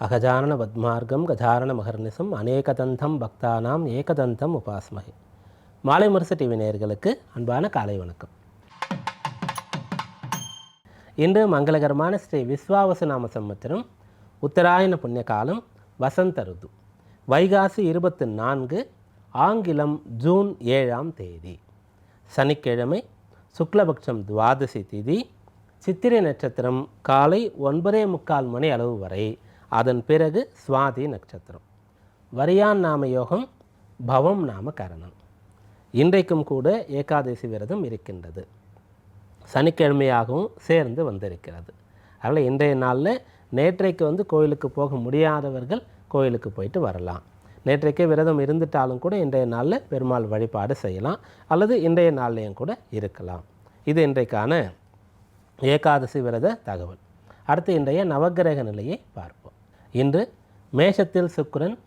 அகஜானன பத்மார்க்கம் கஜாரண மகர்நிசம் அநேகதந்தம் பக்தானாம் ஏகதந்தம் உபாஸ்மகை. மாலை முரசு டிவி நேயர்களுக்கு அன்பான காலை வணக்கம். இன்று மங்களகரமான ஸ்ரீ விஸ்வாவசு நாம சம்பத்திரம் உத்தராயண புண்ணிய காலம் வசந்த ருது. வைகாசி இருபத்து நான்கு ஆங்கிலம் ஜூன் ஏழாம் தேதி. சனிக்கிழமை சுக்லபக்ஷம் துவாதசி திதி. சித்திரை நட்சத்திரம் காலை ஒன்பதே முக்கால் மணி அளவு வரை அதன் பிறகு சுவாதி நட்சத்திரம். வரியான் நாம யோகம் பவம் நாம கரணம். இன்றைக்கும் கூட ஏகாதசி விரதம் இருக்கின்றது. சனிக்கிழமையாகவும் சேர்ந்து வந்திருக்கிறது. அதனால் இன்றைய நாளில் நேற்றைக்கு வந்து கோயிலுக்கு போக முடியாதவர்கள் கோயிலுக்கு போயிட்டு வரலாம். நேற்றைக்கே விரதம் இருந்துட்டாலும் கூட இன்றைய நாளில் பெருமாள் வழிபாடு செய்யலாம். அல்லது இன்றைய நாள்லேயும் கூட இருக்கலாம். இது இன்றைக்கான ஏகாதசி விரத தகவல். அடுத்து இன்றைய நவக்கிரக நிலையை பார்ப்போம். இன்று மேஷத்தில் சுக்கிரன்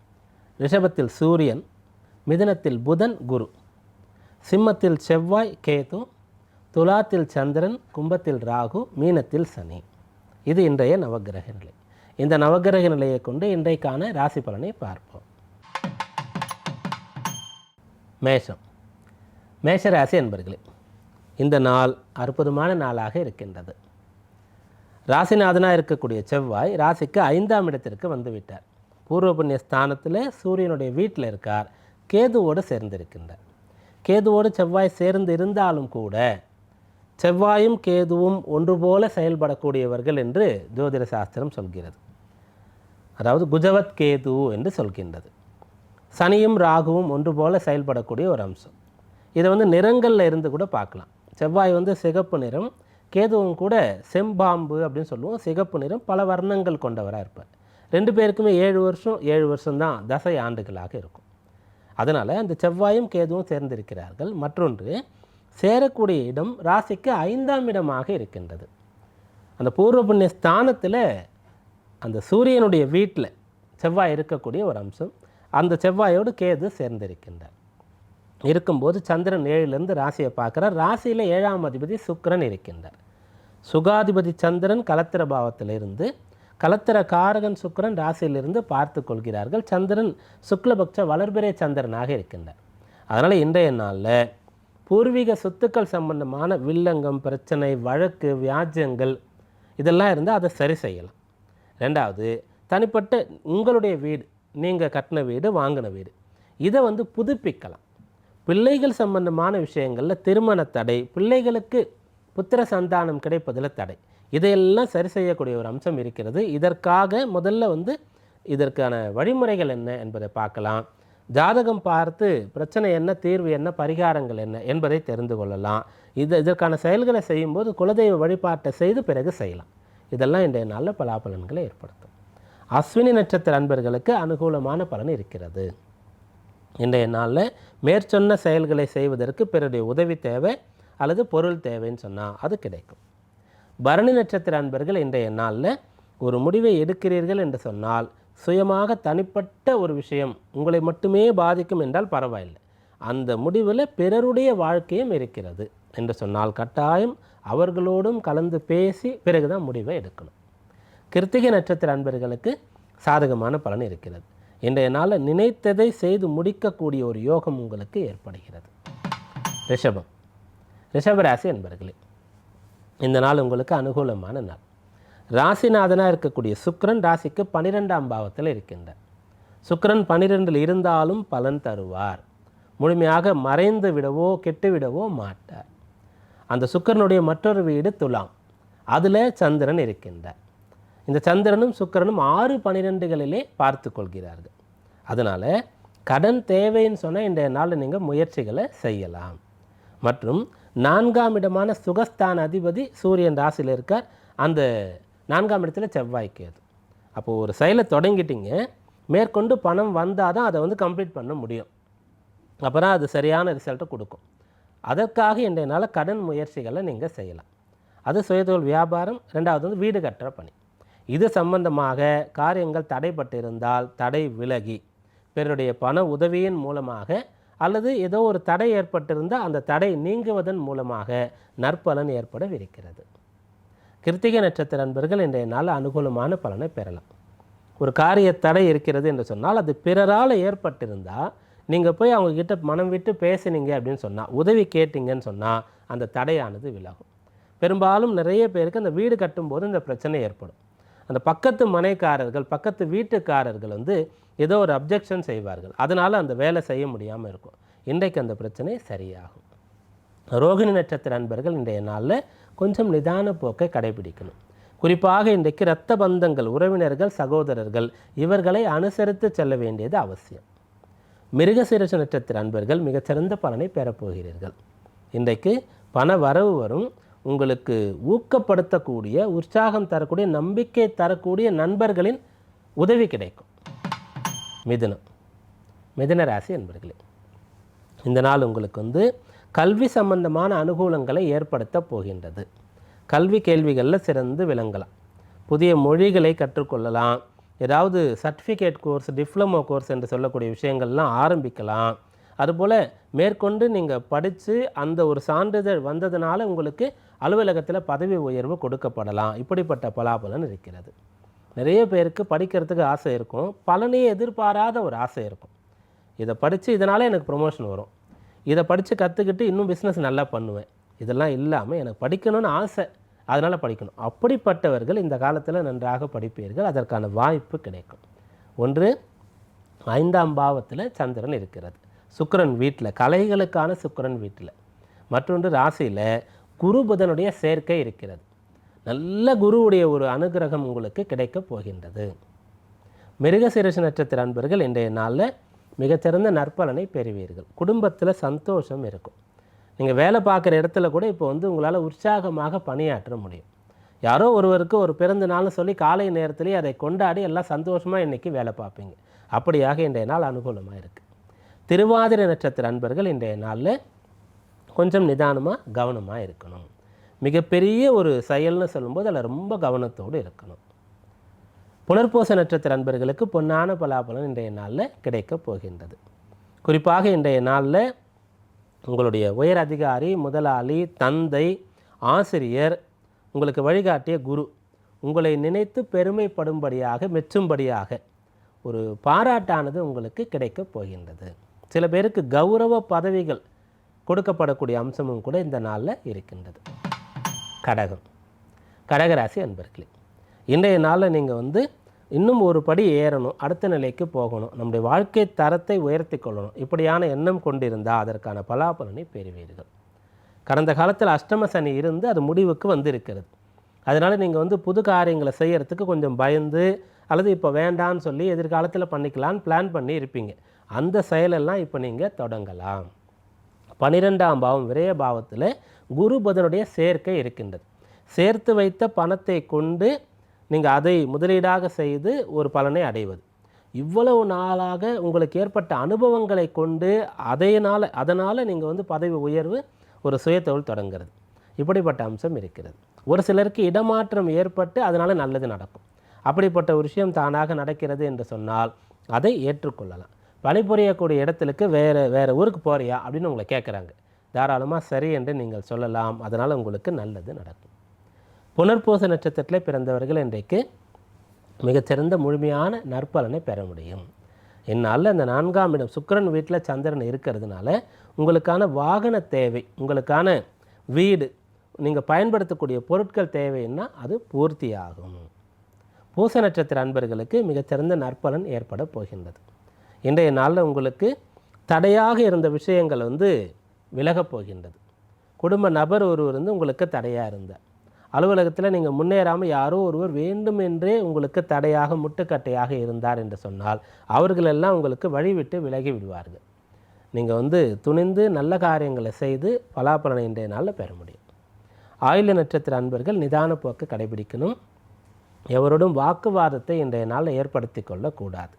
ரிஷபத்தில் சூரியன் மிதுனத்தில் புதன் குரு. சிம்மத்தில் செவ்வாய் கேது துலாத்தில் சந்திரன் கும்பத்தில் ராகு மீனத்தில் சனி. இது இன்றைய நவக்கிரக நிலை. இந்த நவக்கிரக நிலையை கொண்டு இன்றைக்கான ராசி பலனை பார்ப்போம். மேஷம். மேஷராசி என்பர்களே இந்த நாள் அற்புதமான நாளாக இருக்கின்றது. ராசிநாதனாக இருக்கக்கூடிய செவ்வாய் ராசிக்கு ஐந்தாம் இடத்திற்கு வந்துவிட்டார். பூர்வ புண்ணிய ஸ்தானத்தில் சூரியனுடைய வீட்டில் இருக்கார். கேதுவோடு சேர்ந்திருக்கின்றார். கேதுவோடு செவ்வாய் சேர்ந்து இருந்தாலும் கூட செவ்வாயும் கேதுவும் ஒன்று போல செயல்படக்கூடியவர்கள் என்று ஜோதிட சாஸ்திரம் சொல்கிறது. அதாவது குஜவத் கேது என்று சொல்கின்றது. சனியும் ராகுவும் ஒன்று போல செயல்படக்கூடிய ஒரு அம்சம். இதை வந்து நிறங்களில் இருந்து கூட பார்க்கலாம். செவ்வாய் வந்து சிகப்பு நிறம் கேதுவும் கூட செம்பாம்பு அப்படின்னு சொல்லுவோம். சிகப்பு நிறம் பல வர்ணங்கள் கொண்டவராக இருப்பார். ரெண்டு பேருக்குமே ஏழு வருஷம் ஏழு வருஷம்தான் தசை ஆண்டுகளாக இருக்கும். அதனால் அந்த செவ்வாயும் கேதுவும் சேர்ந்திருக்கிறார்கள். மற்றொன்று சேரக்கூடிய இடம் ராசிக்கு ஐந்தாம் இடமாக இருக்கின்றது. அந்த பூர்வ புண்ணிய ஸ்தானத்தில் அந்த சூரியனுடைய வீட்டில் செவ்வாய் இருக்கக்கூடிய ஒரு அம்சம். அந்த செவ்வாயோடு கேது சேர்ந்திருக்கின்றார். இருக்கும்போது சந்திரன் ஏழிலிருந்து ராசியை பார்க்குறார். ராசியில் ஏழாம் அதிபதி சுக்கரன் இருக்கின்றார். சுகாதிபதி சந்திரன் கலத்திர பாவத்திலிருந்து கலத்திர காரகன் சுக்கரன் ராசியிலிருந்து பார்த்து கொள்கிறார்கள். சந்திரன் சுக்லபக்ஷ வளர்பிறை சந்திரனாக இருக்கின்றார். அதனால் இன்றைய நாளில் பூர்வீக சொத்துக்கள் சம்பந்தமான வில்லங்கம் பிரச்சனை வழக்கு வியாஜ்யங்கள் இதெல்லாம் இருந்தால் அதை சரி செய்யலாம். ரெண்டாவது தனிப்பட்ட உங்களுடைய வீடு நீங்கள் கட்டின வீடு வாங்கின வீடு இதை வந்து புதுப்பிக்கலாம். பிள்ளைகள் சம்பந்தமான விஷயங்களில் திருமண தடை பிள்ளைகளுக்கு புத்திர சந்தானம் கிடைப்பதில் தடை. இதையெல்லாம் சரி செய்யக்கூடிய ஒரு அம்சம் இருக்கிறது. இதற்காக முதல்ல வந்து இதற்கான வழிமுறைகள் என்ன என்பதை பார்க்கலாம். ஜாதகம் பார்த்து பிரச்சனை என்ன தீர்வு என்ன பரிகாரங்கள் என்ன என்பதை தெரிந்து கொள்ளலாம். இது இதற்கான செயல்களை செய்யும்போது குலதெய்வ வழிபாட்டை செய்து பிறகு செய்யலாம். இதெல்லாம் இன்றைய நல்ல பலாபலன்களை ஏற்படுத்தும். அஸ்வினி நட்சத்திர அன்பர்களுக்கு அனுகூலமான பலன் இருக்கிறது. இன்றைய நாளில் மேற்சொன்ன செயல்களை செய்வதற்கு பிறருடைய உதவி தேவை அல்லது பொருள் தேவைன்னு சொன்னால் அது கிடைக்கும். பரணி நட்சத்திர அன்பர்கள் இன்றைய நாளில் ஒரு முடிவை எடுக்கிறீர்கள் என்று சொன்னால் சுயமாக தனிப்பட்ட ஒரு விஷயம் உங்களை மட்டுமே பாதிக்கும் என்றால் பரவாயில்லை. அந்த முடிவில் பிறருடைய வாழ்க்கையும் இருக்கிறது என்று சொன்னால் கட்டாயம் அவர்களோடும் கலந்து பேசி பிறகுதான் முடிவை எடுக்கணும். கிருத்திகை நட்சத்திர அன்பர்களுக்கு சாதகமான பலன் இருக்கிறது. இன்றைய நாளில் நினைத்ததை செய்து முடிக்கக்கூடிய ஒரு யோகம் உங்களுக்கு ஏற்படுகிறது. ரிஷபம். ரிஷபராசி என்பர்களே இந்த நாள் உங்களுக்கு அனுகூலமான நாள். ராசிநாதனாக இருக்கக்கூடிய சுக்ரன் ராசிக்கு பன்னிரெண்டாம் பாவத்தில் இருக்கின்றார். சுக்ரன் பன்னிரெண்டில் இருந்தாலும் பலன் தருவார். முழுமையாக மறைந்து விடவோ கெட்டுவிடவோ மாட்டார். அந்த சுக்கிரனுடைய மற்றொரு வீடு துலாம். அதில் சந்திரன் இருக்கின்றார். இந்த சந்திரனும் சுக்கிரனும் ஆறு பன்னிரெண்டுகளிலே பார்த்து கொள்கிறார்கள். அதனால் கடன் தேவைன்னு சொன்னால் இன்றைய நாளில் நீங்கள் முயற்சிகளை செய்யலாம். மற்றும் நான்காம் இடமான சுகஸ்தான அதிபதி சூரியன் ராசியில் இருக்கார். அந்த நான்காம் இடத்துல செவ்வாய்க்கேது அப்போது ஒரு செயலை தொடங்கிட்டீங்க. மேற்கொண்டு பணம் வந்தால் தான் அதை வந்து கம்ப்ளீட் பண்ண முடியும். அப்போ தான் அது சரியான ரிசல்ட்டை கொடுக்கும். அதற்காக இன்றைய நாளில் கடன் முயற்சிகளை நீங்கள் செய்யலாம். அது சுயதொழில் வியாபாரம். ரெண்டாவது வந்து வீடு கட்டுற பணி. இது சம்பந்தமாக காரியங்கள் தடைப்பட்டிருந்தால் தடை விலகி பிறருடைய பண உதவியின் மூலமாக அல்லது ஏதோ ஒரு தடை ஏற்பட்டிருந்தால் அந்த தடை நீங்குவதன் மூலமாக நற்பலன் ஏற்படவிருக்கிறது. கிருத்திகை நட்சத்திர அன்பர்கள் இன்றைய நாள் அனுகூலமான பலனை பெறலாம். ஒரு காரிய தடை இருக்கிறது என்று சொன்னால் அது பிறரால் ஏற்பட்டிருந்தால் நீங்கள் போய் அவங்கக்கிட்ட மனம் விட்டு பேசுனீங்க அப்படின்னு சொன்னால் உதவி கேட்டிங்கன்னு சொன்னால் அந்த தடையானது விலகும். பெரும்பாலும் நிறைய பேருக்கு அந்த வீடு கட்டும்போது இந்த பிரச்சனை ஏற்படும். அந்த பக்கத்து மனைக்காரர்கள் பக்கத்து வீட்டுக்காரர்கள் வந்து ஏதோ ஒரு அப்ஜெக்ஷன் செய்வார்கள். அதனால் அந்த வேலை செய்ய முடியாமல் இருக்கும். இன்றைக்கு அந்த பிரச்சனை சரியாகும். ரோகிணி நட்சத்திர அன்பர்கள் இன்றைய நாளில் கொஞ்சம் நிதான போக்கை கடைபிடிக்கணும். குறிப்பாக இன்றைக்கு இரத்த பந்தங்கள் உறவினர்கள் சகோதரர்கள் இவர்களை அனுசரித்து செல்ல வேண்டியது அவசியம். மிருகசீரச நட்சத்திர அன்பர்கள் மிகச்சிறந்த பலனை பெறப்போகிறீர்கள். இன்றைக்கு பண வரவு வரும். உங்களுக்கு ஊக்கப்படுத்தக்கூடிய உற்சாகம் தரக்கூடிய நம்பிக்கை தரக்கூடிய நண்பர்களின் உதவி கிடைக்கும். மிதுனம். மிதுன ராசி என்பர்களே இந்த நாள் உங்களுக்கு வந்து கல்வி சம்பந்தமான அனுகூலங்களை ஏற்படுத்த போகின்றது. கல்வி கேள்விகளில் சிறந்து விளங்கலாம். புதிய மொழிகளை கற்றுக்கொள்ளலாம். ஏதாவது சர்டிஃபிகேட் கோர்ஸ் டிப்ளமோ கோர்ஸ் என்று சொல்லக்கூடிய விஷயங்கள்லாம் ஆரம்பிக்கலாம். அதுபோல் மேற்கொண்டு நீங்கள் படித்து அந்த ஒரு சான்றிதழ் வந்ததுனால உங்களுக்கு அலுவலகத்தில் பதவி உயர்வு கொடுக்கப்படலாம். இப்படிப்பட்ட பலாபலன் இருக்கிறது. நிறைய பேருக்கு படிக்கிறதுக்கு ஆசை இருக்கும். பலனே எதிர்பாராத ஒரு ஆசை இருக்கும். இதை படித்து இதனால் எனக்கு ப்ரொமோஷன் வரும். இதை படித்து கற்றுக்கிட்டு இன்னும் பிஸ்னஸ் நல்லா பண்ணுவேன். இதெல்லாம் இல்லாமல் எனக்கு படிக்கணும்னு ஆசை. அதனால் படிக்கணும். அப்படிப்பட்டவர்கள் இந்த காலத்தில் நன்றாக படிப்பீர்கள். அதற்கான வாய்ப்பு கிடைக்கும். ஒன்று ஐந்தாம் பாவத்தில் சந்திரன் இருக்கிறது. சுக்கரன் வீட்டில் கலைகளுக்கான சுக்கரன் வீட்டில். மற்றொன்று ராசியில் குரு புதனுடைய சேர்க்கை இருக்கிறது. நல்ல குருவுடைய ஒரு அனுகிரகம் உங்களுக்கு கிடைக்கப் போகின்றது. மிருகசீரச நட்சத்திர அன்பர்கள் இன்றைய நாளில் மிகச்சிறந்த நற்பலனை பெறுவீர்கள். குடும்பத்தில் சந்தோஷம் இருக்கும். நீங்கள் வேலை பார்க்குற இடத்துல கூட இப்போ வந்து உங்களால் உற்சாகமாக பணியாற்ற முடியும். யாரோ ஒருவருக்கு ஒரு பிறந்த நாள்னு சொல்லி காலை நேரத்திலேயே அதை கொண்டாடி எல்லாம் சந்தோஷமாக இன்றைக்கி வேலை பார்ப்பீங்க. அப்படியாக இன்றைய நாள் அனுகூலமாக இருக்குது திருவாதிரை நட்சத்திர அன்பர்கள் இன்றைய நாளில் கொஞ்சம் நிதானமாக கவனமாக இருக்கணும். மிகப்பெரிய ஒரு செயல்னு சொல்லும்போது அதில் ரொம்ப கவனத்தோடு இருக்கணும். புனர்பூச நட்சத்திர அன்பர்களுக்கு பொன்னான பலாபலன் இன்றைய நாளில் கிடைக்கப் போகின்றது. குறிப்பாக இன்றைய நாளில் உங்களுடைய உயர் அதிகாரி முதலாளி தந்தை ஆசிரியர் உங்களுக்கு வழிகாட்டிய குரு உங்களை நினைத்து பெருமைப்படும்படியாக மெச்சும்படியாக ஒரு பாராட்டானது உங்களுக்கு கிடைக்கப் போகின்றது. சில பேருக்கு கௌரவ பதவிகள் கொடுக்கப்படக்கூடிய அம்சமும் கூட இந்த நாளில் இருக்கின்றது. கடகம். கடகராசி அன்பர்களே இன்றைய நாளில் நீங்கள் வந்து இன்னும் ஒரு படி ஏறணும் அடுத்த நிலைக்கு போகணும் நம்முடைய வாழ்க்கை தரத்தை உயர்த்தி கொள்ளணும் இப்படியான எண்ணம் கொண்டிருந்தால் அதற்கான பலாபலனை பெறுவீர்கள். கடந்த காலத்தில் அஷ்டம சனி இருந்து அது முடிவுக்கு வந்திருக்கிறது. அதனால் நீங்கள் வந்து புது காரியங்களை செய்கிறதுக்கு கொஞ்சம் பயந்து அல்லது இப்போ வேண்டான்னு சொல்லி எதிர்காலத்தில் பண்ணிக்கலான்னு பிளான் பண்ணி இருப்பீங்க. அந்த செயலெல்லாம் இப்போ நீங்கள் தொடங்கலாம். பனிரெண்டாம் பாவம் விரய பாவத்தில் குரு புதனுடைய சேர்க்கை இருக்கின்றது. சேர்த்து வைத்த பணத்தை கொண்டு நீங்கள் அதை முதலீடாக செய்து ஒரு பலனை அடைவது. இவ்வளவு நாளாக உங்களுக்கு ஏற்பட்ட அனுபவங்களை கொண்டு அதையினால் அதனால் நீங்கள் வந்து பதவி உயர்வு ஒரு சுயத்தொழில் தொடங்கிறது. இப்படிப்பட்ட அம்சம் இருக்கிறது. ஒரு சிலருக்கு இடமாற்றம் ஏற்பட்டு அதனால் நல்லது நடக்கும். அப்படிப்பட்ட ஒரு விஷயம் தானாக நடக்கிறது என்று சொன்னால் அதை ஏற்றுக்கொள்ளலாம். பணிபுரியக்கூடிய இடத்துக்கு வேறு வேறு ஊருக்கு போறியா அப்படின்னு உங்களை கேட்குறாங்க தாராளமாக சரி என்று நீங்கள் சொல்லலாம். அதனால் உங்களுக்கு நல்லது நடக்கும். புனர்பூச நட்சத்திரத்தில் பிறந்தவர்கள் இன்றைக்கு மிகச்சிறந்த முழுமையான நற்பலனை பெற முடியும். என்னால் அந்த நான்காம் இடம் சுக்கிரன் வீட்டில் சந்திரன் இருக்கிறதுனால உங்களுக்கான வாகன தேவை உங்களுக்கான வீடு நீங்கள் பயன்படுத்தக்கூடிய பொருட்கள் தேவைன்னா அது பூர்த்தியாகும். பூச நட்சத்திர அன்பர்களுக்கு மிகச்சிறந்த நற்பலன் ஏற்பட போகின்றது. இன்றைய நாளில் உங்களுக்கு தடையாக இருந்த விஷயங்கள் வந்து விலகப் போகின்றது. குடும்ப நபர் ஒருவர் வந்து உங்களுக்கு தடையாக இருந்தார். அலுவலகத்தில் நீங்கள் முன்னேறாமல் யாரோ ஒருவர் வேண்டுமென்றே உங்களுக்கு தடையாக முட்டுக்கட்டையாக இருந்தார் என்று சொன்னால் அவர்களெல்லாம் உங்களுக்கு வழிவிட்டு விலகி விடுவார்கள். நீங்கள் வந்து துணிந்து நல்ல காரியங்களை செய்து பலாபலனை இன்றைய நாளில் பெற முடியும். ஆயுள நட்சத்திர அன்பர்கள் நிதான போக்கு கடைபிடிக்கணும். எவரோடும் வாக்குவாதத்தை இன்றைய நாளில் ஏற்படுத்தி கொள்ளக்கூடாது.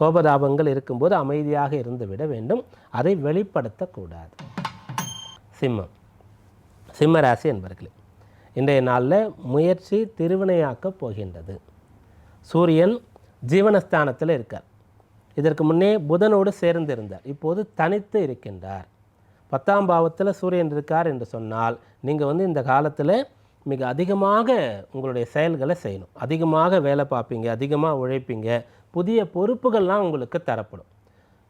கோபதாபங்கள் இருக்கும்போது அமைதியாக இருந்து விட வேண்டும். அதை வெளிப்படுத்தக்கூடாது. சிம்மம். சிம்ம ராசி என்பர்களே இன்றைய நாளில் முயற்சி திருவினையாக்கப் போகின்றது. சூரியன் ஜீவனஸ்தானத்தில் இருக்கார். இதற்கு முன்னே புதனோடு சேர்ந்து இருந்தார் இப்போது தனித்து இருக்கின்றார். பத்தாம் பாவத்தில் சூரியன் இருக்கார் என்று சொன்னால் நீங்கள் வந்து இந்த காலத்தில் மிக அதிகமாக உங்களுடைய செயல்களை செய்யணும். அதிகமாக வேலை பார்ப்பீங்க அதிகமாக உழைப்பீங்க புதிய பொறுப்புகள்லாம் உங்களுக்கு தரப்படும்.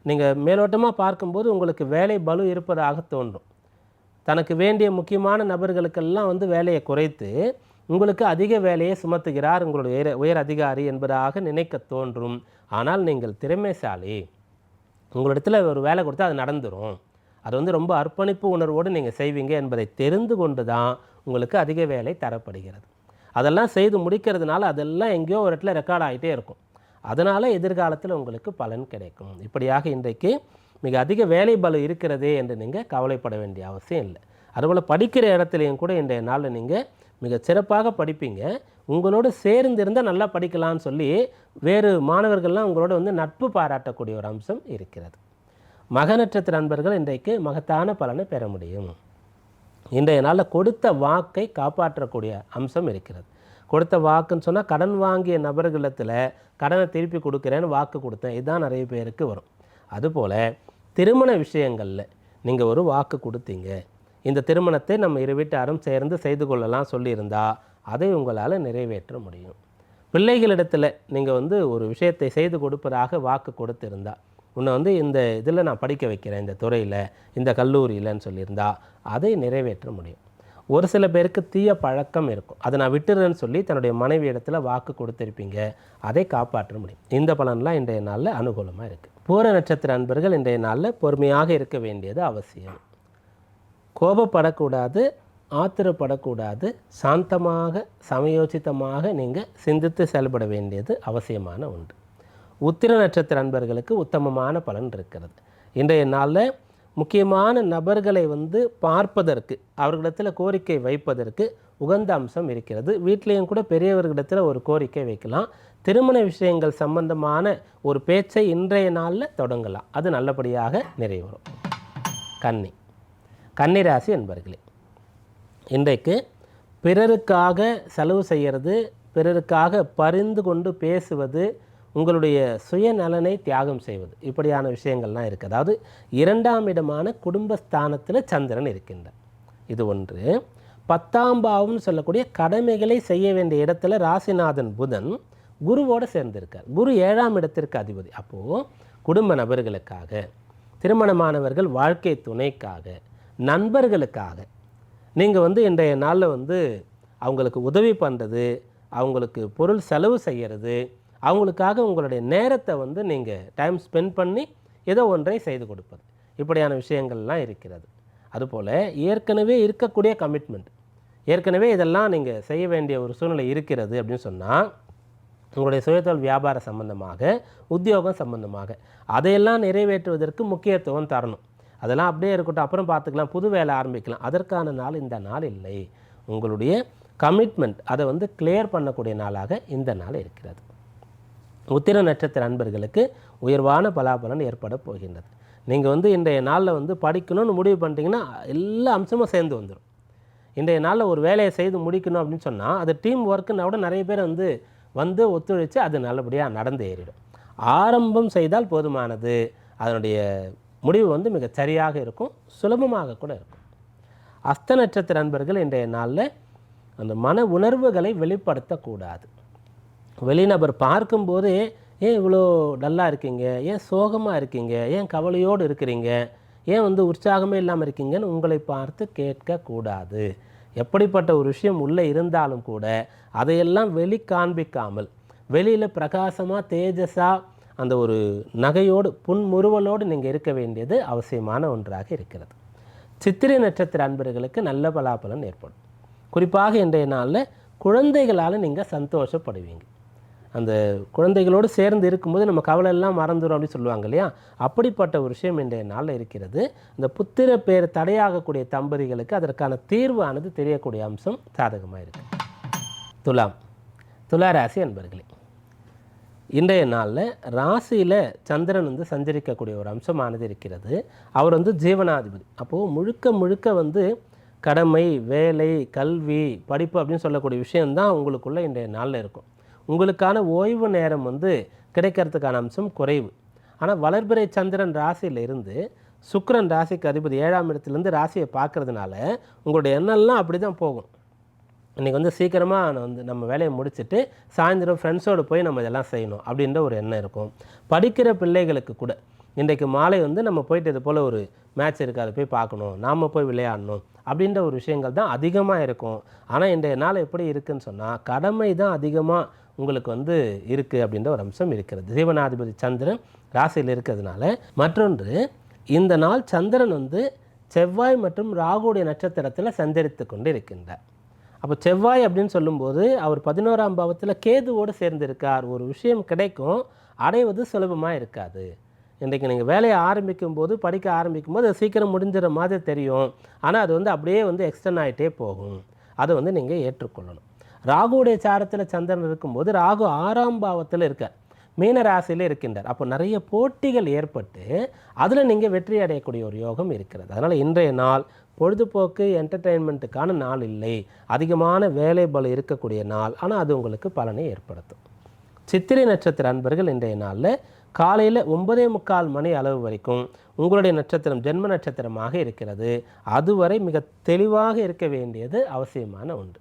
நீங்கள் மேலோட்டமாக பார்க்கும்போது உங்களுக்கு வேலை பலு இருப்பதாக தோன்றும். தனக்கு வேண்டிய முக்கியமான நபர்களுக்கெல்லாம் வந்து வேலையை குறைத்து உங்களுக்கு அதிக வேலையை சுமத்துகிறார் உங்களுடைய உயர் உயர் அதிகாரி என்பதாக நினைக்க தோன்றும். ஆனால் நீங்கள் திறமைசாலி. உங்களிடத்தில் ஒரு வேலை கொடுத்தா அது நடந்துடும் அது வந்து ரொம்ப அர்ப்பணிப்பு உணர்வோடு நீங்கள் செய்வீங்க என்பதை தெரிந்து கொண்டு தான் உங்களுக்கு அதிக வேலை தரப்படுகிறது. அதெல்லாம் செய்து முடிக்கிறதுனால அதெல்லாம் எங்கேயோ ஒரு இடத்துல ரெக்கார்ட் ஆகிட்டே இருக்கும். அதனால் எதிர்காலத்தில் உங்களுக்கு பலன் கிடைக்கும். இப்படியாக இன்றைக்கு மிக அதிக வேலை பலு இருக்கிறதே என்று நீங்கள் கவலைப்பட வேண்டிய அவசியம் இல்லை. அதுபோல் படிக்கிற இடத்துலையும் கூட இன்றைய நாளில் நீங்கள் மிக சிறப்பாக படிப்பீங்க. உங்களோடு சேர்ந்து இருந்தால் நல்லா படிக்கலாம்னு சொல்லி வேறு மாணவர்கள்லாம் உங்களோட வந்து நட்பு பாராட்டக்கூடிய ஒரு அம்சம் இருக்கிறது. மக நட்சத்திர நண்பர்கள் இன்றைக்கு மகத்தான பலனை பெற முடியும். இன்றைய நாளில் கொடுத்த வாக்கை காப்பாற்றக்கூடிய அம்சம் இருக்கிறது. கொடுத்த வாக்குன்னு சொன்னால் கடன் வாங்கிய நபர்களிடத்தில் கடனை திருப்பி கொடுக்குறேன்னு வாக்கு கொடுத்தேன். இதுதான் நிறைய பேருக்கு வரும். அதுபோல் திருமண விஷயங்களில் நீங்கள் ஒரு வாக்கு கொடுத்தீங்க. இந்த திருமணத்தை நம்ம இரு வீட்டாரும் சேர்ந்து செய்து கொள்ளலாம் சொல்லியிருந்தா அதை உங்களால் நிறைவேற்ற முடியும். பிள்ளைகளிடத்தில் நீங்கள் வந்து ஒரு விஷயத்தை செய்து கொடுப்பதாக வாக்கு கொடுத்திருந்தா உன்னை வந்து இந்த இதில் நான் படிக்க வைக்கிறேன் இந்த துறையில் இந்த கல்லூரியிலன்னு சொல்லியிருந்தா அதை நிறைவேற்ற முடியும். ஒரு சில பேருக்கு தீய பழக்கம் இருக்கும். அதை நான் விட்டுறேன்னு சொல்லி தன்னுடைய மனைவி இடத்துல வாக்கு கொடுத்துருப்பீங்க. அதை காப்பாற்ற முடியும். இந்த பலன்லாம் இன்றைய நாளில் அனுகூலமாக இருக்குது பூர நட்சத்திர அன்பர்கள் இன்றைய நாளில் பொறுமையாக இருக்க வேண்டியது அவசியம். கோபப்படக்கூடாது ஆத்திரப்படக்கூடாது சாந்தமாக சமயோசித்தமாக நீங்கள் சிந்தித்து செயல்பட வேண்டியது அவசியமான ஒன்று. உத்திர நட்சத்திர அன்பர்களுக்கு உத்தமமான பலன் இருக்கிறது. இன்றைய நாளில் முக்கியமான நபர்களை வந்து பார்ப்பதற்கு அவர்களிடத்தில் கோரிக்கை வைப்பதற்கு உகந்த அம்சம் இருக்கிறது. வீட்லேயும் கூட பெரியவர்களிடத்தில் ஒரு கோரிக்கை வைக்கலாம். திருமண விஷயங்கள் சம்பந்தமான ஒரு பேச்சை இன்றைய நாளில் தொடங்கலாம். அது நல்லபடியாக நிறைவேறும். கன்னி கன்னிராசி என்பர்களே இன்றைக்கு பிறருக்காக செலவு செய்கிறது பிறருக்காக பரிந்து கொண்டு பேசுவது உங்களுடைய சுயநலனை தியாகம் செய்வது. இப்படியான விஷயங்கள்லாம் இருக்குது அதாவது இரண்டாம் இடமான குடும்பஸ்தானத்தில் சந்திரன் இருக்கின்றார். இது ஒன்று. பத்தாம் பாவம்னு சொல்லக்கூடிய கடமைகளை செய்ய வேண்டிய இடத்துல ராசிநாதன் புதன் குருவோடு சேர்ந்திருக்கார். குரு ஏழாம் இடத்திற்கு அதிபதி. அப்போது குடும்ப நபர்களுக்காக திருமணமானவர்கள் வாழ்க்கை துணைக்காக நண்பர்களுக்காக நீங்கள் வந்து இன்றைய நாளில் வந்து அவங்களுக்கு உதவி பண்ணுறது அவங்களுக்கு பொருள் செலவு செய்கிறது அவங்களுக்காக உங்களுடைய நேரத்தை வந்து நீங்கள் டைம் ஸ்பெண்ட் பண்ணி ஏதோ ஒன்றை செய்து கொடுப்பது. இப்படியான விஷயங்கள்லாம் இருக்கிறது. அதுபோல் ஏற்கனவே இருக்கக்கூடிய கமிட்மெண்ட் ஏற்கனவே இதெல்லாம் நீங்கள் செய்ய வேண்டிய ஒரு சூழ்நிலை இருக்கிறது அப்படின்னு சொன்னால் உங்களுடைய சுயதொழில் வியாபார சம்பந்தமாக உத்தியோகம் சம்பந்தமாக அதையெல்லாம் நிறைவேற்றுவதற்கு முக்கியத்துவம் தரணும். அதெல்லாம் அப்படியே இருக்கட்டும். அப்புறம் பார்த்துக்கலாம். புது வேலை ஆரம்பிக்கலாம். அதற்கான நாள் இந்த நாள் இல்லை. உங்களுடைய கமிட்மெண்ட் அதை வந்து கிளியர் பண்ணக்கூடிய நாளாக இந்த நாள் இருக்கிறது. உத்திர நட்சத்திர அன்பர்களுக்கு உயர்வான பலாபலன் ஏற்பட போகின்றது. நீங்கள் வந்து இன்றைய நாளில் வந்து படிக்கணும்னு முடிவு பண்ணிட்டீங்கன்னா எல்லா அம்சமும் சேர்ந்து வந்துடும் இன்றைய நாளில் ஒரு வேலையை செய்து முடிக்கணும் அப்படின்னு சொன்னால் அது டீம் ஒர்க்குன்னா கூட நிறைய பேர் வந்து வந்து ஒத்துழைச்சு அது நல்லபடியாக நடந்து ஏறிடும். ஆரம்பம் செய்தால் போதுமானது. அதனுடைய முடிவு வந்து மிக சரியாக இருக்கும் சுலபமாக கூட இருக்கும். அஸ்த நட்சத்திர அன்பர்கள் இன்றைய நாளில் அந்த மன உணர்வுகளை வெளிப்படுத்தக்கூடாது. வெளிநபர் பார்க்கும்போது ஏன் இவ்வளோ டல்லாக இருக்கீங்க? ஏன் சோகமாக இருக்கீங்க? ஏன் கவலையோடு இருக்கிறீங்க? ஏன் வந்து உற்சாகமே இல்லாமல் இருக்கீங்கன்னு உங்களை பார்த்து கேட்கக்கூடாது எப்படிப்பட்ட ஒரு விஷயம் உள்ளே இருந்தாலும் கூட அதையெல்லாம் வெளி காண்பிக்காமல் வெளியில் பிரகாசமாக தேஜஸாக அந்த ஒரு நகையோடு புன்முறுவலோடு நீங்கள் இருக்க வேண்டியது அவசியமான ஒன்றாக இருக்கிறது. சித்திரை நட்சத்திர அன்பர்களுக்கு நல்ல பலாபலன் ஏற்படும். குறிப்பாக இன்றைய நாளில் குழந்தைகளால் நீங்கள் சந்தோஷப்படுவீங்க. அந்த குழந்தைகளோடு சேர்ந்து இருக்கும்போது நம்ம கவலை எல்லாம் மறந்துடும் அப்படின்னு சொல்லுவாங்க இல்லையா? அப்படிப்பட்ட ஒரு விஷயம் இன்றைய நாளில் இருக்கிறது. இந்த புத்திர பேர் தடையாகக்கூடிய தம்பதிகளுக்கு அதற்கான தீர்வானது தெரியக்கூடிய அம்சம் சாதகமாக இருக்கு. துலாம் துலா ராசி அன்பர்களே இன்றைய நாளில் ராசியில் சந்திரன் வந்து சஞ்சரிக்கக்கூடிய ஒரு அம்சமானது இருக்கிறது. அவர் வந்து ஜீவனாதிபதி. அப்போது முழுக்க முழுக்க வந்து கடமை வேலை கல்வி படிப்பு அப்படின்னு சொல்லக்கூடிய விஷயந்தான் உங்களுக்குள்ளே இன்றைய நாளில் இருக்கும். உங்களுக்கான ஓய்வு நேரம் வந்து கிடைக்கிறதுக்கான அம்சம் குறைவு. ஆனால் வளர்பிறை சந்திரன் ராசியில் இருந்து ராசிக்கு அதிபதி ஏழாம் இடத்துலேருந்து ராசியை பார்க்கறதுனால உங்களுடைய எண்ணெல்லாம் அப்படி தான் போகும். இன்றைக்கி வந்து சீக்கிரமாக வந்து நம்ம வேலையை முடிச்சுட்டு சாயந்தரம் ஃப்ரெண்ட்ஸோடு போய் நம்ம இதெல்லாம் செய்யணும் அப்படின்ற ஒரு எண்ணம் இருக்கும். படிக்கிற பிள்ளைகளுக்கு கூட இன்றைக்கு மாலை வந்து நம்ம போயிட்டு இது போல் ஒரு மேட்ச் இருக்குது அதை போய் பார்க்கணும் நாம் போய் விளையாடணும் அப்படின்ற ஒரு விஷயங்கள் தான் அதிகமாக இருக்கும். ஆனால் இன்றைய நாள் எப்படி இருக்குன்னு சொன்னால் கடமை தான் அதிகமாக உங்களுக்கு வந்து இருக்குது அப்படின்ற ஒரு அம்சம் இருக்கிறது. ஜீவனாதிபதி சந்திரன் ராசியில் இருக்கிறதுனால மற்றொன்று இந்த நாள் சந்திரன் வந்து செவ்வாய் மற்றும் ராகுடைய நட்சத்திரத்தில் சந்தரித்து கொண்டு இருக்கின்றார் அப்போ செவ்வாய் அப்படின்னு சொல்லும்போது அவர் பதினோராம் பாவத்தில் கேதுவோடு சேர்ந்திருக்கார். ஒரு விஷயம் கிடைக்கும் அடைவது சுலபமாக இருக்காது. இன்றைக்கு நீங்கள் வேலையை ஆரம்பிக்கும் போது படிக்க ஆரம்பிக்கும் போது அது சீக்கிரம் முடிஞ்சிட மாதிரி தெரியும். ஆனால் அது வந்து அப்படியே வந்து எக்ஸ்டன் ஆகிட்டே போகும். அதை வந்து நீங்கள் ஏற்றுக்கொள்ளணும். ராகுவுடைய சாரத்தில் சந்திரன் இருக்கும்போது ராகு ஆறாம் பாவத்தில் இருக்கார். மீன ராசியில் இருக்கின்றார். அப்போ நிறைய போட்டிகள் ஏற்பட்டு அதில் நீங்கள் வெற்றி அடையக்கூடிய ஒரு யோகம் இருக்கிறது. அதனால் இன்றைய நாள் பொழுதுபோக்கு என்டர்டெயின்மெண்ட்டுக்கான நாள் இல்லை. அதிகமான வேலை பலம் இருக்கக்கூடிய நாள். ஆனால் அது உங்களுக்கு பலனை ஏற்படுத்தும். சித்திரை நட்சத்திர அன்பர்கள் இன்றைய நாளில் காலையில் ஒன்பதே முக்கால் மணி அளவு வரைக்கும் உங்களுடைய நட்சத்திரம் ஜென்ம நட்சத்திரமாக இருக்கிறது. அதுவரை மிக தெளிவாக இருக்க வேண்டியது அவசியமான ஒன்று.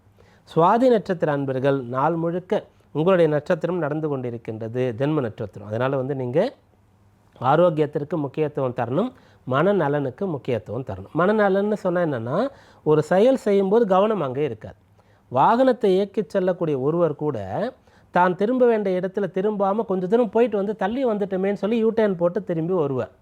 சுவாதி நட்சத்திர அன்பர்கள் நாள் முழுக்க உங்களுடைய நட்சத்திரம் நடந்து கொண்டிருக்கின்றது ஜென்ம நட்சத்திரம். அதனால் வந்து நீங்கள் ஆரோக்கியத்திற்கு முக்கியத்துவம் தரணும் மனநலனுக்கு முக்கியத்துவம் தரணும். மனநலன்னு சொன்னால் என்னென்னா ஒரு செயல் செய்யும்போது கவனம் அங்கே இருக்காது. வாகனத்தை இயக்கிச் செல்லக்கூடிய ஒருவர் கூட தான் திரும்ப வேண்டிய இடத்துல திரும்பாமல் கொஞ்சம் தூரம் போயிட்டு வந்து தள்ளி வந்துட்டோமேன்னு சொல்லி யூடர்ன் போட்டு திரும்பி வருவார்.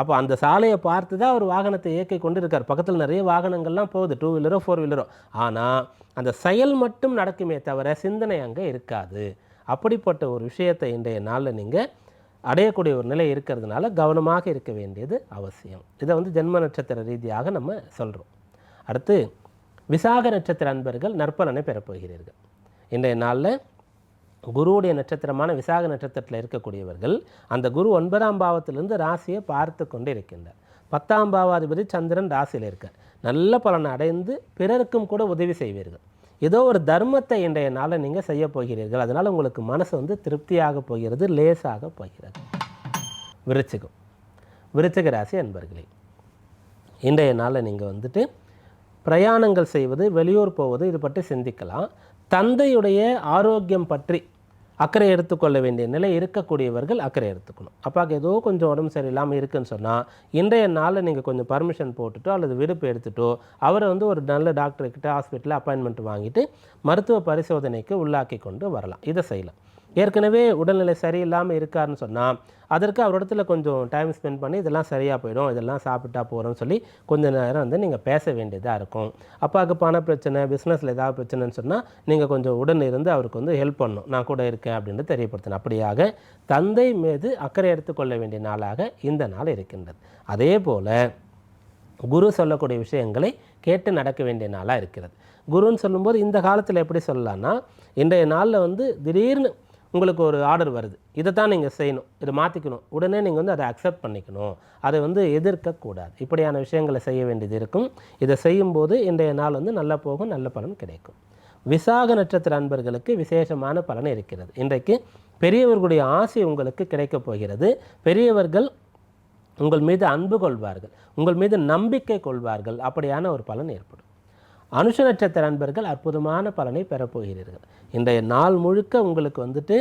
அப்போ அந்த சாலையை பார்த்து தான் அவர் வாகனத்தை இயக்கி கொண்டு இருக்கார் பக்கத்தில் நிறைய வாகனங்கள்லாம் போகுது. டூ வீலரோ ஃபோர் வீலரோ ஆனால் அந்த செயல் மட்டும் நடக்குமே தவிர சிந்தனை அங்கே இருக்காது. அப்படிப்பட்ட ஒரு விஷயத்தை இன்றைய நாளில் நீங்கள் அடையக்கூடிய ஒரு நிலை இருக்கிறதுனால கவனமாக இருக்க வேண்டியது அவசியம். இதை வந்து ஜென்ம நட்சத்திர ரீதியாக நம்ம சொல்கிறோம் அடுத்து விசாக நட்சத்திர அன்பர்கள் நற்பலனை பெறப்போகிறீர்கள். இன்றைய நாளில் குருவுடைய நட்சத்திரமான விசாக நட்சத்திரத்தில் இருக்கக்கூடியவர்கள் அந்த குரு ஒன்பதாம் பாவத்திலிருந்து ராசியை பார்த்து கொண்டு இருக்கின்றார். பத்தாம் பாவாதிபதி சந்திரன் ராசியில் இருக்கார். நல்ல பலனை அடைந்து பிறருக்கும் கூட உதவி செய்வீர்கள். ஏதோ ஒரு தர்மத்தை இன்றைய நாளில் நீங்கள் செய்ய போகிறீர்கள். அதனால் உங்களுக்கு மனசு வந்து திருப்தியாக போகிறது லேசாக போகிறது. விருச்சிகம். விருச்சிக ராசி அன்பர்களே இன்றைய நாளில் நீங்கள் வந்துட்டு பிரயாணங்கள் செய்வது வெளியூர் போவது இது பற்றி சிந்திக்கலாம். தந்தையுடைய ஆரோக்கியம் பற்றி அக்கறை எடுத்துக்கொள்ள வேண்டிய நிலை இருக்கக்கூடியவர்கள் அக்கறை எடுத்துக்கணும். அப்பாவுக்கு ஏதோ கொஞ்சம் உடம்பு சரியில்லாமல் இருக்குன்னு சொன்னால் இன்றைய நாளில் நீங்கள் கொஞ்சம் பர்மிஷன் போட்டுட்டோ அல்லது விடுப்பு எடுத்துட்டோ அவரை வந்து ஒரு நல்ல டாக்டர்கிட்ட ஹாஸ்பிட்டலில் அப்பாயின்மெண்ட் வாங்கிட்டு மருத்துவ பரிசோதனைக்கு உள்ளாக்கி கொண்டு வரலாம். இதை செய்யலாம். ஏற்கனவே உடல்நிலை சரியில்லாமல் இருக்காருன்னு சொன்னால் அதற்கு அவரிடத்துல கொஞ்சம் டைம் ஸ்பெண்ட் பண்ணி இதெல்லாம் சரியாக போயிடும் இதெல்லாம் சாப்பிட்டா போகிறோம்னு சொல்லி கொஞ்ச நேரம் வந்து நீங்கள் பேச வேண்டியதாக இருக்கும். அப்பாவுக்கு பண பிரச்சனை பிஸ்னஸில் ஏதாவது பிரச்சனைன்னு சொன்னால் நீங்கள் கொஞ்சம் உடன் இருந்து அவருக்கு வந்து ஹெல்ப் பண்ணணும். நான் கூட இருக்கேன் அப்படின்னு தெரியப்படுத்தணும். அப்படியாக தந்தை மீது அக்கறை எடுத்துக்கொள்ள வேண்டிய நாளாக இந்த நாள் இருக்கின்றது. அதே போல் குரு சொல்லக்கூடிய விஷயங்களை கேட்டு நடக்க வேண்டிய நாளாக இருக்கிறது. குருன்னு சொல்லும்போது இந்த காலத்தில் எப்படி சொல்லலாம்னா இன்றைய நாளில் வந்து திடீர்னு உங்களுக்கு ஒரு ஆர்டர் வருது. இதை தான் நீங்கள் செய்யணும். இதை மாற்றிக்கணும் உடனே நீங்கள் வந்து அதை அக்செப்ட் பண்ணிக்கணும். அதை வந்து எதிர்க்கக்கூடாது இப்படியான விஷயங்களை செய்ய வேண்டியது இருக்கும். இதை செய்யும்போது இன்றைய நாள் வந்து நல்லா போகும் நல்ல பலன் கிடைக்கும். விசாக நட்சத்திர அன்பர்களுக்கு விசேஷமான பலன் இருக்கிறது. இன்றைக்கு பெரியவர்களுடைய ஆசை உங்களுக்கு கிடைக்கப் போகிறது. பெரியவர்கள் உங்கள் மீது அன்பு கொள்வார்கள். உங்கள் மீது நம்பிக்கை கொள்வார்கள். அப்படியான ஒரு பலன் ஏற்படும். அனுஷ நட்சத்திர அன்பர்கள் அற்புதமான பலனை பெறப்போகிறீர்கள் இன்றைய நாள் முழுக்க உங்களுக்கு வந்துட்டு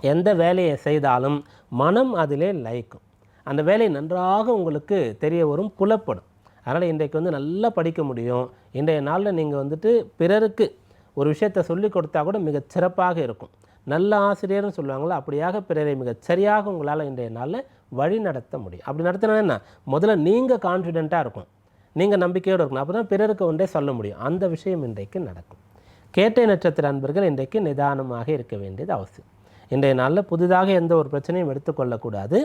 எந்த வேலையை செய்தாலும் மனம் அதிலே லயிக்கும். அந்த வேலை நன்றாக உங்களுக்கு தெரிய வரும் புலப்படும். அதனால் இன்றைக்கு வந்து நல்லா படிக்க முடியும். இன்றைய நாளில் நீங்கள் வந்துட்டு பிறருக்கு ஒரு விஷயத்தை சொல்லிக் கொடுத்தா கூட மிக சிறப்பாக இருக்கும். நல்ல ஆசிரியர்னு சொல்லுவாங்களோ அப்படியாக பிறரை மிகச் சரியாக உங்களால் இன்றைய நாளில் வழி நடத்த முடியும். அப்படி நடத்தினா என்ன? முதல்ல நீங்கள் கான்ஃபிடெண்ட்டாக இருக்கும் நீங்கள் நம்பிக்கையோடு இருக்கணும். அப்போ தான் பிறருக்கு ஒன்றே சொல்ல முடியும். அந்த விஷயம் இன்றைக்கு நடக்கும். கேட்டை நட்சத்திர அன்பர்கள் இன்றைக்கு நிதானமாக இருக்க வேண்டியது அவசியம். இன்றைய நாளில் புதிதாக எந்த ஒரு பிரச்சனையும் எடுத்துக்கொள்ளக்கூடாது.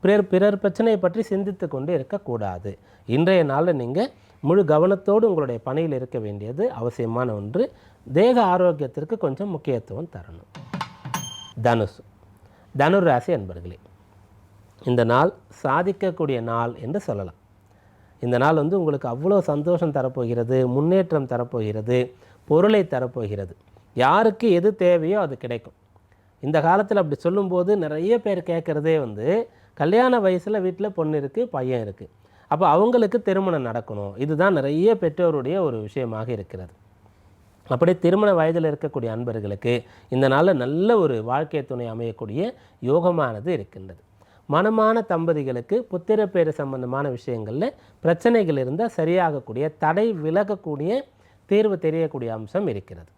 பிறர் பிறர் பிரச்சனையை பற்றி சிந்தித்து கொண்டு இருக்கக்கூடாது. இன்றைய நாளில் நீங்கள் முழு கவனத்தோடு உங்களுடைய பணியில் இருக்க வேண்டியது அவசியமான ஒன்று. தேக ஆரோக்கியத்திற்கு கொஞ்சம் முக்கியத்துவம் தரணும். தனுசு. தனுராசி ராசி அன்பர்களே இந்த நாள் சாதிக்கக்கூடிய நாள் என்று சொல்லலாம். இந்த நாள் வந்து உங்களுக்கு அவ்வளோ சந்தோஷம் தரப்போகிறது முன்னேற்றம் தரப்போகிறது பொருளை தரப்போகிறது. யாருக்கு எது தேவையோ அது கிடைக்கும். இந்த காலத்தில் அப்படி சொல்லும்போது நிறைய பேர் கேட்குறதே வந்து கல்யாண வயசில் வீட்டில் பொண்ணு இருக்குது பையன் இருக்குது அப்போ அவங்களுக்கு திருமணம் நடக்கணும். இதுதான் நிறைய பெற்றோருடைய ஒரு விஷயமாக இருக்கிறது. அப்படி திருமண வயதில் இருக்கக்கூடிய அன்பர்களுக்கு இந்த நாளில் நல்ல ஒரு வாழ்க்கை துணை அமையக்கூடிய யோகமானது இருக்கின்றது. மனமான தம்பதிகளுக்கு புத்திரப்பேறு சம்பந்தமான விஷயங்களில் பிரச்சனைகள் இருந்தால் சரியாகக்கூடிய தடை விலகக்கூடிய தீர்வு தெரியக்கூடிய அம்சம் இருக்கிறது.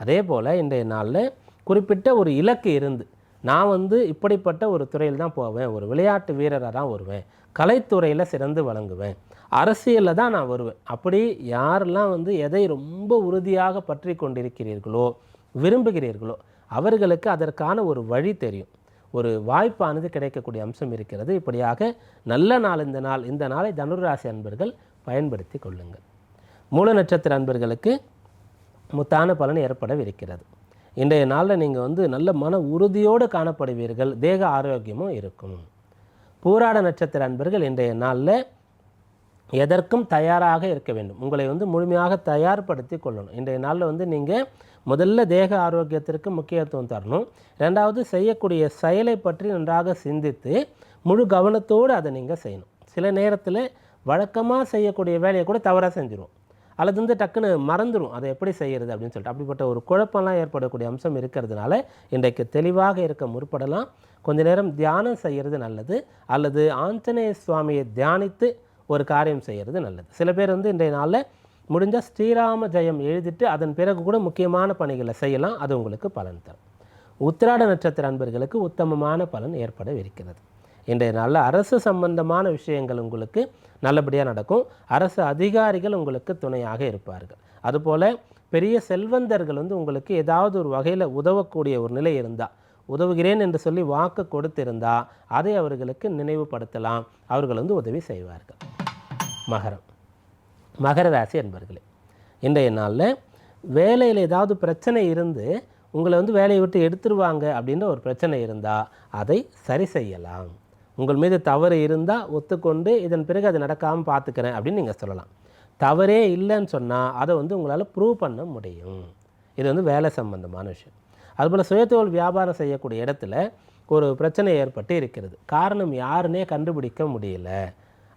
அதே போல் இன்றைய நாளில் குறிப்பிட்ட ஒரு இலக்கு இருந்து நான் வந்து இப்படிப்பட்ட ஒரு துறையில் தான் போவேன் ஒரு விளையாட்டு வீரராக தான் வருவேன் கலைத்துறையில் சிறந்து வழங்குவேன் அரசியலில் தான் நான் வருவேன். அப்படி யாரெல்லாம் வந்து எதை ரொம்ப உறுதியாக பற்றி கொண்டிருக்கிறீர்களோ விரும்புகிறீர்களோ அவர்களுக்கு அதற்கான ஒரு வழி தெரியும். ஒரு வாய்ப்பானது கிடைக்கக்கூடிய அம்சம் இருக்கிறது. இப்படியாக நல்ல நாள் இந்த நாள் இந்த நாளை தனுராசி அன்பர்கள் பயன்படுத்தி கொள்ளுங்கள். மூல நட்சத்திர அன்பர்களுக்கு முத்தான பலன் ஏற்படவிருக்கிறது. இன்றைய நாளில் நீங்கள் வந்து நல்ல மன உறுதியோடு காணப்படுவீர்கள். தேக ஆரோக்கியமும் இருக்கும். பூராட நட்சத்திர அன்பர்கள் இன்றைய நாளில் எதற்கும் தயாராக இருக்க வேண்டும். உங்களை வந்து முழுமையாக தயார்படுத்தி கொள்ளணும். இன்றைய நாளில் வந்து நீங்கள் முதல்ல தேக ஆரோக்கியத்திற்கு முக்கியத்துவம் தரணும். ரெண்டாவது செய்யக்கூடிய செயலை பற்றி நன்றாக சிந்தித்து முழு கவனத்தோடு அதை நீங்கள் செய்யணும். சில நேரத்தில் வழக்கமாக செய்யக்கூடிய வேலையை கூட தவறாக செஞ்சிடும் அல்லது வந்து டக்குன்னு மறந்துடும் அதை எப்படி செய்கிறது அப்படின்னு சொல்லிட்டு. அப்படிப்பட்ட ஒரு குழப்பம்லாம் ஏற்படக்கூடிய அம்சம் இருக்கிறதுனால இன்றைக்கு தெளிவாக இருக்க முற்படலாம். கொஞ்ச நேரம் தியானம் செய்கிறது நல்லது. அல்லது ஆஞ்சநேய சுவாமியை தியானித்து ஒரு காரியம் செய்கிறது நல்லது. சில பேர் வந்து இன்றைய நாளில் முடிஞ்சால் ஸ்ரீராம ஜெயம் எழுதிட்டு அதன் பிறகு கூட முக்கியமான பணிகளை செய்யலாம். அது உங்களுக்கு பலன் தரும். உத்திராட நட்சத்திர அன்பர்களுக்கு உத்தமமான பலன் ஏற்படவிருக்கிறது. இன்றைய நாளில் அரசு சம்பந்தமான விஷயங்கள் உங்களுக்கு நல்லபடியாக நடக்கும். அரசு அதிகாரிகள் உங்களுக்கு துணையாக இருப்பார்கள். அதுபோல் பெரிய செல்வந்தர்கள் வந்து உங்களுக்கு ஏதாவது ஒரு வகையில் உதவக்கூடிய ஒரு நிலை இருந்தால் உதவுகிறேன் என்று சொல்லி வாக்கு கொடுத்திருந்தா அதை அவர்களுக்கு நினைவுபடுத்தலாம். அவர்கள் வந்து உதவி செய்வார்கள். மகரம். மகர ராசி என்பர்களே இன்றைய நாளில் வேலையில் ஏதாவது பிரச்சனை இருந்து உங்களை வந்து வேலையை விட்டு எடுத்துருவாங்க அப்படின்ற ஒரு பிரச்சனை இருந்தால் அதை சரி செய்யலாம். உங்கள் மீது தவறு இருந்தால் ஒத்துக்கொண்டு இதன் பிறகு அது நடக்காமல் பார்த்துக்கிறேன் அப்படின்னு நீங்கள் சொல்லலாம். தவறே இல்லைன்னு சொன்னால் அதை வந்து உங்களால் ப்ரூவ் பண்ண முடியும். இது வந்து வேலை சம்பந்தமான விஷயம். அதுபோல் சுயத்தொழில் வியாபாரம் செய்யக்கூடிய இடத்துல ஒரு பிரச்சனை ஏற்பட்டு இருக்கிறது. காரணம் யாருன்னே கண்டுபிடிக்க முடியல.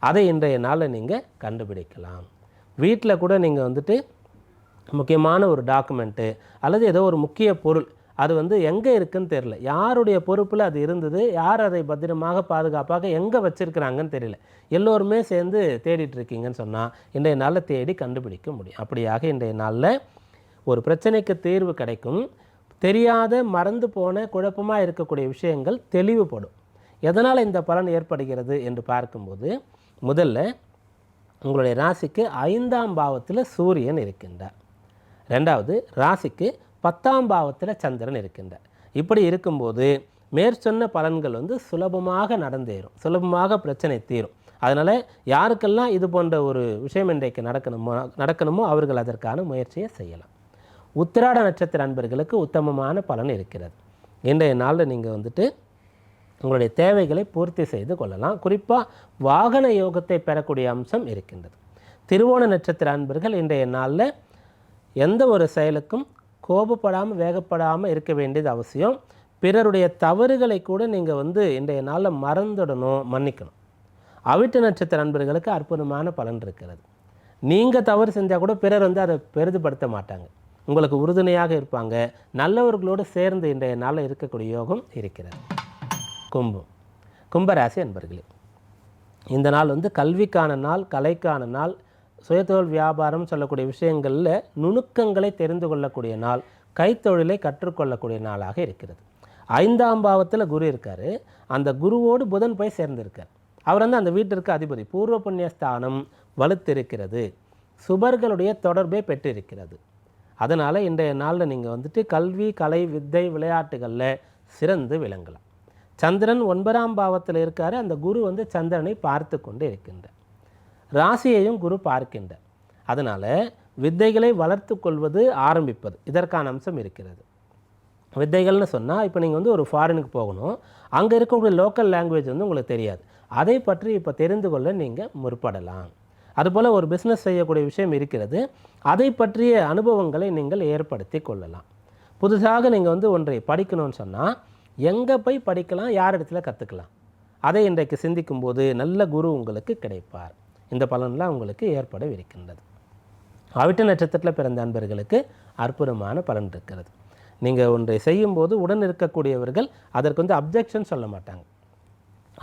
அதை இன்றைய நாளில் நீங்கள் கண்டுபிடிக்கலாம். வீட்டில் கூட நீங்கள் வந்துட்டு முக்கியமான ஒரு டாக்குமெண்ட்டு அல்லது ஏதோ ஒரு முக்கிய பொருள் அது வந்து எங்கே இருக்குன்னு தெரியல. யாருடைய பொறுப்பில் அது இருந்தது? யார் அதை பத்திரமாக பாதுகாப்பாக எங்கே வச்சுருக்கிறாங்கன்னு தெரியல. எல்லோருமே சேர்ந்து தேடிட்டு இருக்கீங்கன்னு சொன்னால் இன்றைய நாளில் தேடி கண்டுபிடிக்க முடியும். அப்படியாக இன்றைய நாளில் ஒரு பிரச்சனைக்கு தீர்வு கிடைக்கும். தெரியாத மறந்து போன குழப்பமாக இருக்கக்கூடிய விஷயங்கள் தெளிவுபடும். எதனால் இந்த பலன் ஏற்படுகிறது என்று பார்க்கும்போது முதல்ல உங்களுடைய ராசிக்கு ஐந்தாம் பாவத்தில் சூரியன் இருக்கின்றார். ரெண்டாவது ராசிக்கு பத்தாம் பாவத்தில் சந்திரன் இருக்கின்றார். இப்படி இருக்கும்போது மேற்சொன்ன பலன்கள் வந்து சுலபமாக நடந்தேறும். சுலபமாக பிரச்சனை தீரும். அதனால் யாருக்கெல்லாம் இது போன்ற ஒரு விஷயம் இன்றைக்கு நடக்கணுமோ நடக்கணுமோ அவர்கள் அதற்கான முயற்சியை செய்யலாம். உத்திராட நட்சத்திர அன்பர்களுக்கு உத்தமமான பலன் இருக்கிறது. இன்றைய நாளில் நீங்கள் வந்துட்டு உங்களுடைய தேவைகளை பூர்த்தி செய்து கொள்ளலாம். குறிப்பாக வாகன யோகத்தை பெறக்கூடிய அம்சம் இருக்கின்றது. திருவோண நட்சத்திர அன்பர்கள் இன்றைய நாளில் எந்த ஒரு செயலுக்கும் கோபப்படாமல் வேகப்படாமல் இருக்க வேண்டியது அவசியம். பிறருடைய தவறுகளை கூட நீங்கள் வந்து இன்றைய நாளில் மறந்துடணும் மன்னிக்கணும். அவிட்ட நட்சத்திர அன்பர்களுக்கு அற்புதமான பலன் இருக்கிறது. நீங்கள் தவறு செஞ்சால் கூட பிறர் வந்து அதை பெரிதுபடுத்த மாட்டாங்க. உங்களுக்கு உறுதுணையாக இருப்பாங்க. நல்லவர்களோடு சேர்ந்து இன்றைய நாளில் இருக்கக்கூடிய யோகம் இருக்கிறது. கும்பம். கும்பராசி அன்பர்களே இந்த நாள் வந்து கல்விக்கான நாள் கலைக்கான நாள். சுயதொழில் வியாபாரம் சொல்லக்கூடிய விஷயங்களில் நுணுக்கங்களை தெரிந்து கொள்ளக்கூடிய நாள் கைத்தொழிலை கற்றுக்கொள்ளக்கூடிய நாளாக இருக்கிறது. ஐந்தாம் பாவத்தில் குரு இருக்கார். அந்த குருவோடு புதன் போய் சேர்ந்திருக்கார். அவர் வந்து அந்த வீட்டிற்கு அதிபதி. பூர்வ புண்ணிய ஸ்தானம் வலுத்திருக்கிறது. சுபர்களுடைய தொடர்பை பெற்றிருக்கிறது. அதனால் இன்றைய நாளில் நீங்கள் வந்துட்டு கல்வி கலை வித்தை விளையாட்டுகளில் சிறந்து விளங்கலாம். சந்திரன் ஒன்பதாம் பாவத்தில் இருக்கார். அந்த குரு வந்து சந்திரனை பார்த்து கொண்டு இருக்கின்றார். ராசியையும் குரு பார்க்கின்றார். அதனால் வித்தைகளை வளர்த்து கொள்வது ஆரம்பிப்பது இதற்கான அம்சம் இருக்கிறது. வித்தைகள்னு சொன்னால் இப்போ நீங்கள் வந்து ஒரு ஃபாரினுக்கு போகணும். அங்கே இருக்கக்கூடிய லோக்கல் லாங்குவேஜ் வந்து உங்களுக்கு தெரியாது. அதை பற்றி இப்போ தெரிந்து கொள்ள நீங்கள் முற்படலாம். அதுபோல் ஒரு பிஸ்னஸ் செய்யக்கூடிய விஷயம் இருக்கிறது. அதை பற்றிய அனுபவங்களை நீங்கள் ஏற்படுத்தி கொள்ளலாம். புதுசாக நீங்கள் வந்து ஒன்றை படிக்கணும்னு சொன்னால் எங்கே போய் படிக்கலாம் யார் இடத்துல கற்றுக்கலாம் அதை இன்றைக்கு சிந்திக்கும்போது நல்ல குரு உங்களுக்கு கிடைப்பார். இந்த பலன்லாம் உங்களுக்கு ஏற்படவிருக்கின்றது. அவிட்ட நட்சத்திரத்தில் பிறந்த அன்பர்களுக்கு அற்புதமான பலன் இருக்கிறது. நீங்கள் ஒன்றை செய்யும்போது உடன் இருக்கக்கூடியவர்கள் அதற்கு வந்து அப்ஜெக்ஷன் சொல்ல மாட்டாங்க.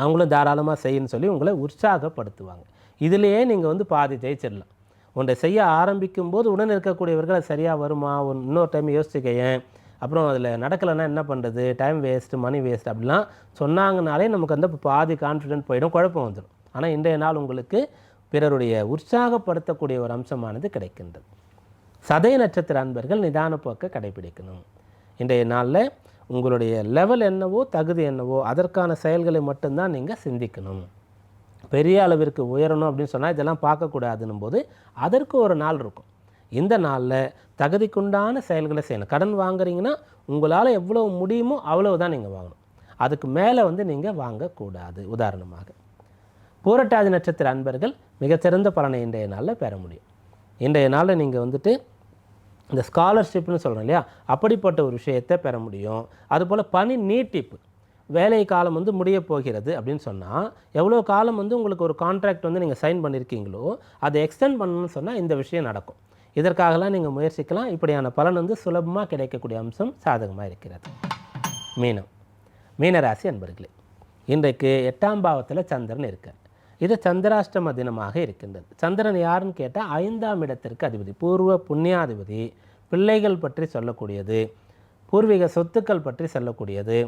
அவங்களும் தாராளமாக செய்யுன்னு சொல்லி உங்களை உற்சாகப்படுத்துவாங்க. இதிலேயே நீங்கள் வந்து பாதி ஜெயிச்சிடலாம் ஒன்றை செய்ய ஆரம்பிக்கும் போது உடன் இருக்கக்கூடியவர்கள் அது சரியாக வருமா? ஒன் இன்னொரு டைம் யோசிச்சுக்க ஏன்? அப்புறம் அதில் நடக்கலைன்னா என்ன பண்ணுறது டைம் வேஸ்ட்டு மணி வேஸ்ட் அப்படிலாம் சொன்னாங்கனாலே நமக்கு அந்த பாதி கான்ஃபிடென்ட் போயிடும் குழப்பம் வந்துடும் ஆனால் இன்றைய நாள் உங்களுக்கு பிறருடைய உற்சாகப்படுத்தக்கூடிய ஒரு அம்சமானது கிடைக்கின்றது. சதய நட்சத்திர அன்பர்கள் நிதான போக்கை கடைபிடிக்கணும். இன்றைய நாளில் உங்களுடைய லெவல் என்னவோ தகுதி என்னவோ அதற்கான செயல்களை மட்டும்தான் நீங்கள் சிந்திக்கணும். பெரிய அளவிற்கு உயரணும் அப்படின்னு சொன்னால் இதெல்லாம் பார்க்கக்கூடாதுன்னும் போது அதற்கு ஒரு நாள் இருக்கும். இந்த நாளில் தகுதிக்குண்டான செயல்களை செய்யணும். கடன் வாங்குறீங்கன்னா உங்களால் எவ்வளோ முடியுமோ அவ்வளவு தான் நீங்கள் வாங்கணும். அதுக்கு மேலே வந்து நீங்கள் வாங்கக்கூடாது. உதாரணமாக பூரட்டாதி நட்சத்திர அன்பர்கள் மிகச்சிறந்த பலனை இன்றைய நாளில் பெற முடியும். இன்றைய நாளில் நீங்கள் வந்துட்டு இந்த ஸ்காலர்ஷிப்னு சொல்கிறோம் இல்லையா? அப்படிப்பட்ட ஒரு விஷயத்தை பெற முடியும். அதுபோல் பணி நீட்டிப்பு. வேலை காலம் வந்து முடிய போகிறது அப்படின்னு சொன்னால் எவ்வளோ காலம் வந்து உங்களுக்கு ஒரு கான்ட்ராக்ட் வந்து நீங்கள் சைன் பண்ணியிருக்கீங்களோ அதை எக்ஸ்டெண்ட் பண்ணணும்னு சொன்னால் இந்த விஷயம் நடக்கும். இதற்காகலாம் நீங்கள் முயற்சிக்கலாம். இப்படியான பலன் வந்து சுலபமாக கிடைக்கக்கூடிய அம்சம் சாதகமாக இருக்கிறது. மீனம். மீனராசி அன்பர்களே இன்றைக்கு எட்டாம் பாவத்தில் சந்திரன் இருக்கார். இது சந்திராஷ்டம தினமாக இருக்கின்றது. சந்திரன் யாருன்னு கேட்டால் ஐந்தாம் இடத்திற்கு அதிபதி பூர்வ புண்ணியாதிபதி பிள்ளைகள் பற்றி சொல்லக்கூடியது பூர்வீக சொத்துக்கள் பற்றி சொல்லக்கூடியது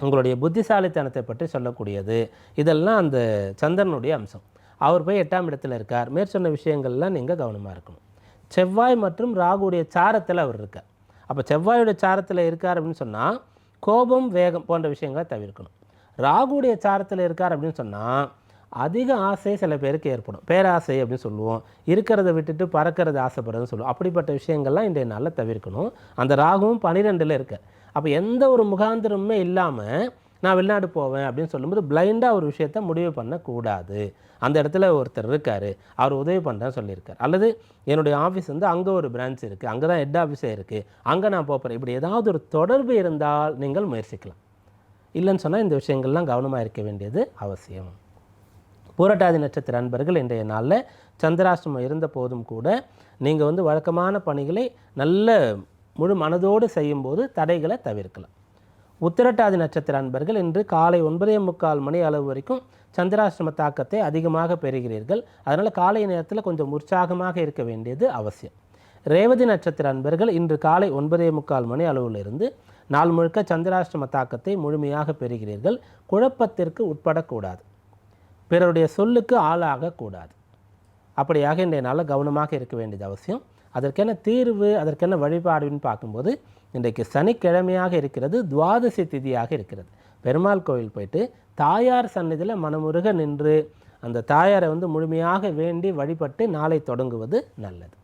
உங்களுடைய புத்திசாலித்தனத்தை பற்றி சொல்லக்கூடியது. இதெல்லாம் அந்த சந்திரனுடைய அம்சம். அவர் போய் எட்டாம் இடத்துல இருக்கார். மேற்சொன்ன விஷயங்கள்லாம் நீங்கள் கவனமாக இருக்கணும். செவ்வாய் மற்றும் ராகுடைய சாரத்தில் அவர் இருக்கார். அப்போ செவ்வாயுடைய சாரத்தில் இருக்கார் அப்படின்னு சொன்னால் கோபம் வேகம் போன்ற விஷயங்களை தவிர்க்கணும். ராகுடைய சாரத்தில் இருக்கார் அப்படின்னு சொன்னால் அதிக ஆசை சில பேருக்கு ஏற்படும். பேராசை அப்படின்னு சொல்லுவோம். இருக்கிறத விட்டுட்டு பறக்கிறது ஆசைப்படுறதுன்னு சொல்லுவோம். அப்படிப்பட்ட விஷயங்கள்லாம் இன்றைய நாளில் தவிர்க்கணும். அந்த ராகுவும் பன்னிரெண்டில் இருக்கு அப்போ எந்த ஒரு முகாந்திரமுமே இல்லாமல் நான் வெளிநாடு போவேன் அப்படின்னு சொல்லும்போது பிளைண்டாக ஒரு விஷயத்த முடிவு பண்ணக்கூடாது. அந்த இடத்துல ஒருத்தர் இருக்கார். அவர் உதவி பண்ணுறேன் சொல்லியிருக்கார். அல்லது என்னுடைய ஆஃபீஸ் வந்து அங்கே ஒரு பிரான்ச் இருக்குது அங்கே தான் ஹெட் ஆஃபீஸே இருக்குது அங்கே நான் போகிறேன் இப்படி ஏதாவது ஒரு தொடர்பு இருந்தால் நீங்கள் முயற்சிக்கலாம். இல்லைன்னு சொன்னால் இந்த விஷயங்கள்லாம் கவனமாக இருக்க வேண்டியது அவசியம். பூரட்டாதி நட்சத்திர அன்பர்கள் இன்றைய நாளில் சந்திராஷ்டமம் இருந்த போதும் கூட நீங்கள் வந்து வழக்கமான பணிகளை நல்ல முழு மனதோடு செய்யும்போது தடைகளை தவிர்க்கலாம். உத்திரட்டாதி நட்சத்திர அன்பர்கள் இன்று காலை ஒன்பதே முக்கால் மணி அளவு வரைக்கும் சந்திராஷ்டம தாக்கத்தை அதிகமாக பெறுகிறீர்கள். அதனால் காலை நேரத்தில் கொஞ்சம் உற்சாகமாக இருக்க வேண்டியது அவசியம். ரேவதி நட்சத்திர அன்பர்கள் இன்று காலை ஒன்பதே முக்கால் மணி அளவிலிருந்து நாள் முழுக்க சந்திராஷ்டம தாக்கத்தை முழுமையாக பெறுகிறீர்கள். குழப்பத்திற்கு உட்படக்கூடாது. பிறருடைய சொல்லுக்கு ஆளாகக்கூடாது. அப்படியாக இன்றைய நாளில் கவனமாக இருக்க வேண்டியது அவசியம். அதற்கென்ன தீர்வு அதற்கென்ன வழிபாடுன்னு பார்க்கும்போது இன்றைக்கு சனிக்கிழமையாக இருக்கிறது துவாதசி திதியாக இருக்கிறது. பெருமாள் கோவில் போயிட்டு தாயார் சந்நிதியில் மனமுருக நின்று அந்த தாயாரை வந்து முழுமையாக வேண்டி வழிபட்டு நாளை தொடங்குவது நல்லது.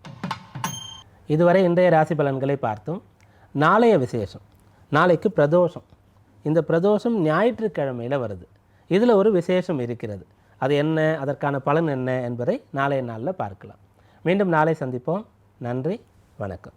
இதுவரை இன்றைய ராசி பலன்களை பார்த்தோம். நாளைய விசேஷம் நாளைக்கு பிரதோஷம். இந்த பிரதோஷம் ஞாயிற்றுக்கிழமையில் வருது. இதில் ஒரு விசேஷம் இருக்கிறது. அது என்ன அதற்கான பலன் என்ன என்பதை நாளைய நாளில் பார்க்கலாம். மீண்டும் நாளை சந்திப்போம். நன்றி வணக்கம்.